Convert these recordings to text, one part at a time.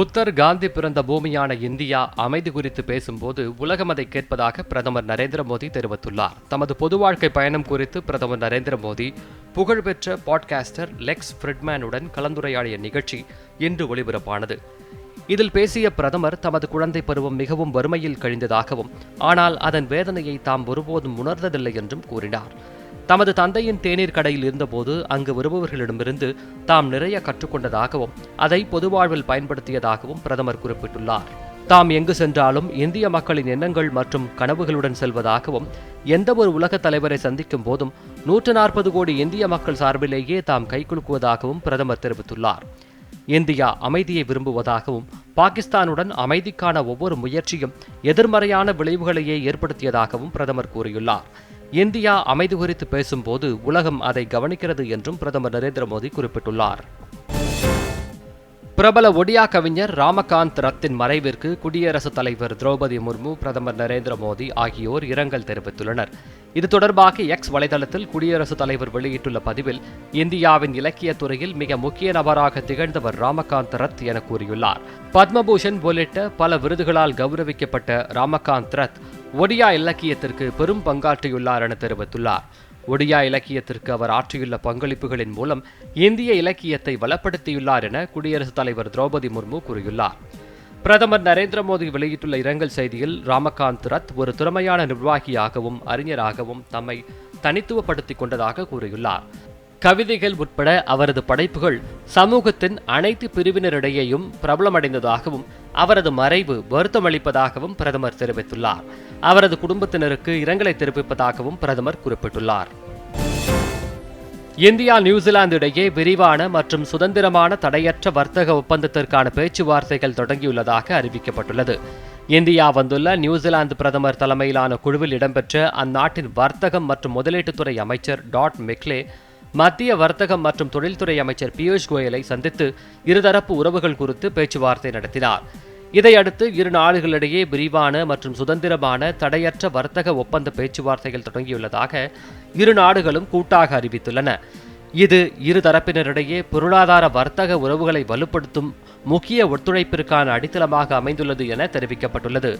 புத்தர் காந்தி பிறந்த பூமியான இந்தியா அமைதி குறித்து பேசும்போது உலகம் அதை கேட்பதாக பிரதமர் நரேந்திர மோடி தெரிவித்துள்ளார். தமது பொது வாழ்க்கை பயணம் குறித்து பிரதமர் நரேந்திர மோடி புகழ்பெற்ற பாட்காஸ்டர் லெக்ஸ் ஃப்ரிட்மேனுடன் கலந்துரையாடிய நிகழ்ச்சி இன்று ஒளிபரப்பானது. இதில் பேசிய பிரதமர் தமது குழந்தை பருவம் மிகவும் வறுமையில் கழிந்ததாகவும் ஆனால் அதன் வேதனையை தாம் ஒருபோதும் உணர்ந்ததில்லை என்றும் கூறினார். தமது தந்தையின் தேநீர் கடையில் இருந்தபோது அங்கு வருபவர்களிடமிருந்து தாம் நிறைய கற்றுக்கொண்டதாகவும் அதை பொதுவாழ்வில் பயன்படுத்தியதாகவும் பிரதமர் குறிப்பிட்டுள்ளார். தாம் எங்கு சென்றாலும் இந்திய மக்களின் எண்ணங்கள் மற்றும் கனவுகளுடன் செல்வதாகவும் எந்த ஒரு உலகத் தலைவரை சந்திக்கும் போதும் நூற்று நாற்பது கோடி இந்திய மக்கள் சார்பிலேயே தாம் கைகுலுக்குவதாகவும் பிரதமர் தெரிவித்துள்ளார். இந்தியா அமைதியை விரும்புவதாகவும் பாகிஸ்தானுடன் அமைதிக்கான ஒவ்வொரு முயற்சியும் எதிர்மறையான விளைவுகளையே ஏற்படுத்தியதாகவும் பிரதமர் கூறியுள்ளார். இந்தியா அமைதி குறித்து பேசும்போது உலகம் அதை கவனிக்கிறது என்றும் பிரதமர் நரேந்திர மோடி குறிப்பிட்டுள்ளார். பிரபல ஒடியா கவிஞர் ராமகாந்த் ரத்தின் மறைவிற்கு குடியரசுத் தலைவர் திரௌபதி முர்மு பிரதமர் நரேந்திர மோடி ஆகியோர் இரங்கல் தெரிவித்துள்ளனர். இது தொடர்பாக எக்ஸ் வலைதளத்தில் குடியரசுத் தலைவர் வெளியிட்டுள்ள பதிவில் இந்தியாவின் இலக்கியத் துறையில் மிக முக்கிய நபராக திகழ்ந்தவர் ராமகாந்த் ரத் என கூறியுள்ளார். பத்மபூஷன் உள்ளிட்ட பல விருதுகளால் கௌரவிக்கப்பட்ட ராமகாந்த் ரத் ஒடியா இலக்கியத்திற்கு பெரும் பங்காற்றியுள்ளார் என தெரிவித்துள்ளார். ஒடியா இலக்கியத்திற்கு அவர் ஆற்றியுள்ள பங்களிப்புகளின் மூலம் இந்திய இலக்கியத்தை வளப்படுத்தியுள்ளார் என குடியரசுத் தலைவர் திரௌபதி முர்மு கூறியுள்ளார். பிரதமர் நரேந்திர மோடி வெளியிட்டுள்ள இரங்கல் செய்தியில் ராமகாந்த் ரத் ஒரு திறமையான நிர்வாகியாகவும் அறிஞராகவும் தம்மை தனித்துவப்படுத்திக் கொண்டதாக கூறியுள்ளார். கவிதைகள் உட்பட அவரது படைப்புகள் சமூகத்தின் அனைத்து பிரிவினரிடையேயும் பிரபலமடைந்ததாகவும் அவரது மறைவு வருத்தமளிப்பதாகவும் பிரதமர் தெரிவித்துள்ளார். அவரது குடும்பத்தினருக்கு இரங்கலை தெரிவிப்பதாகவும் பிரதமர் குறிப்பிட்டுள்ளார். இந்தியா நியூசிலாந்து இடையே விரிவான மற்றும் சுதந்திரமான தடையற்ற வர்த்தக ஒப்பந்தத்திற்கான பேச்சுவார்த்தைகள் தொடங்கியுள்ளதாக அறிவிக்கப்பட்டுள்ளது. இந்தியா வந்துள்ள நியூசிலாந்து பிரதமர் தலைமையிலான குழுவில் இடம்பெற்ற அந்நாட்டின் வர்த்தகம் மற்றும் முதலீட்டுத்துறை அமைச்சர் டாட் மெக்லே மத்திய வர்த்தகம் மற்றும் தொழில்துறை அமைச்சர் பியூஷ் கோயலை சந்தித்து இருதரப்பு உறவுகள் குறித்து பேச்சுவார்த்தை நடத்தினார். இதையடுத்து இரு நாடுகளிடையே விரிவான மற்றும் சுதந்திரமான தடையற்ற வர்த்தக ஒப்பந்த பேச்சுவார்த்தைகள் தொடங்கியுள்ளதாக இரு நாடுகளும் கூட்டாக அறிவித்துள்ளன. இது இரு தரப்பினரிடையே பொருளாதார வர்த்தக உறவுகளை வலுப்படுத்தும் முக்கிய ஒத்துழைப்பிற்கான அடித்தளமாக அமைந்துள்ளது என தெரிவிக்கப்பட்டுள்ளது.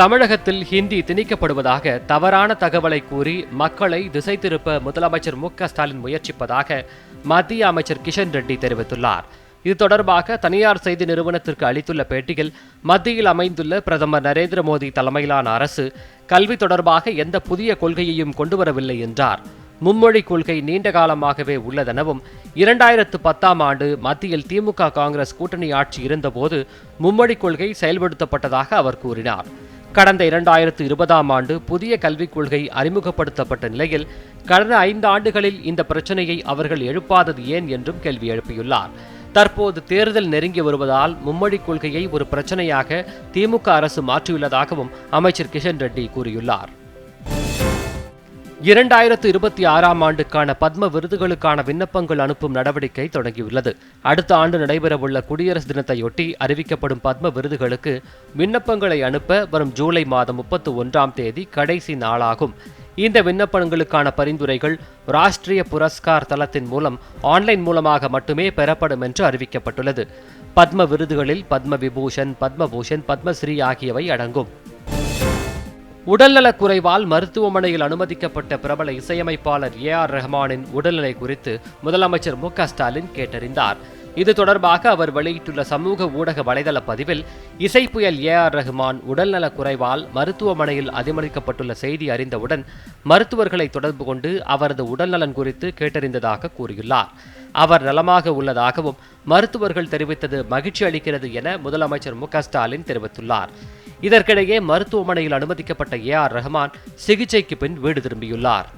தமிழகத்தில் ஹிந்தி திணிக்கப்படுவதாக தவறான தகவலை கூறி மக்களை திசை திருப்ப முதலமைச்சர் மு ஸ்டாலின் முயற்சிப்பதாக மத்திய அமைச்சர் கிஷன் ரெட்டி தெரிவித்துள்ளார். இது தொடர்பாக தனியார் செய்தி நிறுவனத்திற்கு அளித்துள்ள பேட்டியில் மத்தியில் அமைந்துள்ள பிரதமர் நரேந்திர மோடி தலைமையிலான அரசு கல்வி தொடர்பாக எந்த புதிய கொள்கையையும் கொண்டுவரவில்லை என்றார். மும்மொழி கொள்கை நீண்ட காலமாகவே உள்ளதெனவும் இரண்டாயிரத்து பத்தாம் ஆண்டு மத்தியில் திமுக காங்கிரஸ் கூட்டணி ஆட்சி இருந்தபோது மும்மொழி கொள்கை செயல்படுத்தப்பட்டதாக அவர் கூறினார். கடந்த இரண்டாயிரத்து இருபதாம் ஆண்டு புதிய கல்விக் கொள்கை அறிமுகப்படுத்தப்பட்ட நிலையில் கடந்த ஐந்து ஆண்டுகளில் இந்த பிரச்சனையை அவர்கள் எழுப்பாதது ஏன் என்றும் கேள்வி எழுப்பியுள்ளார். தற்போது தேர்தல் நெருங்கி வருவதால் மும்மொழி கொள்கையை ஒரு பிரச்சனையாக திமுக அரசு மாற்றியுள்ளதாகவும் அமைச்சர் கிஷன் ரெட்டி கூறியுள்ளார். இரண்டாயிரத்து இருபத்தி ஆறாம் ஆண்டுக்கான பத்ம விருதுகளுக்கான விண்ணப்பங்கள் அனுப்பும் நடவடிக்கை தொடங்கியுள்ளது. அடுத்த ஆண்டு நடைபெறவுள்ள குடியரசு தினத்தையொட்டி அறிவிக்கப்படும் பத்ம விருதுகளுக்கு விண்ணப்பங்களை அனுப்ப வரும் ஜூலை மாதம் முப்பத்தி ஒன்றாம் தேதி கடைசி நாளாகும். இந்த விண்ணப்பங்களுக்கான பரிந்துரைகள் ராஷ்டிரிய புரஸ்கார் தளத்தின் மூலம் ஆன்லைன் மூலமாக மட்டுமே பெறப்படும் என்று அறிவிக்கப்பட்டுள்ளது. பத்ம விருதுகளில் பத்ம விபூஷன் பத்மபூஷன் பத்மஸ்ரீ ஆகியவை அடங்கும். உடல்நலக் குறைவால் மருத்துவமனையில் அனுமதிக்கப்பட்ட பிரபல இசையமைப்பாளர் ஏ ஆர் ரஹ்மானின் உடல்நிலை குறித்து முதலமைச்சர் மு ஸ்டாலின் கேட்டறிந்தார். இது தொடர்பாக அவர் வெளியிட்டுள்ள சமூக ஊடக வலைதள பதிவில் இசை புயல் ஏ ஆர் ரஹ்மான் உடல்நலக் குறைவால் மருத்துவமனையில் அதிமதிக்கப்பட்டுள்ள செய்தி அறிந்தவுடன் மருத்துவர்களை தொடர்பு கொண்டு அவரது உடல்நலன் குறித்து கேட்டறிந்ததாக கூறியுள்ளார். அவர் நலமாக உள்ளதாகவும் மருத்துவர்கள் தெரிவித்தது மகிழ்ச்சி அளிக்கிறது என முதலமைச்சர் மு ஸ்டாலின் தெரிவித்துள்ளார். இதற்கிடையே மருத்துவமனையில் அனுமதிக்கப்பட்ட ஏ ஆர் ரஹ்மான் சிகிச்சைக்கு பின் வீடு திரும்பியுள்ளார்.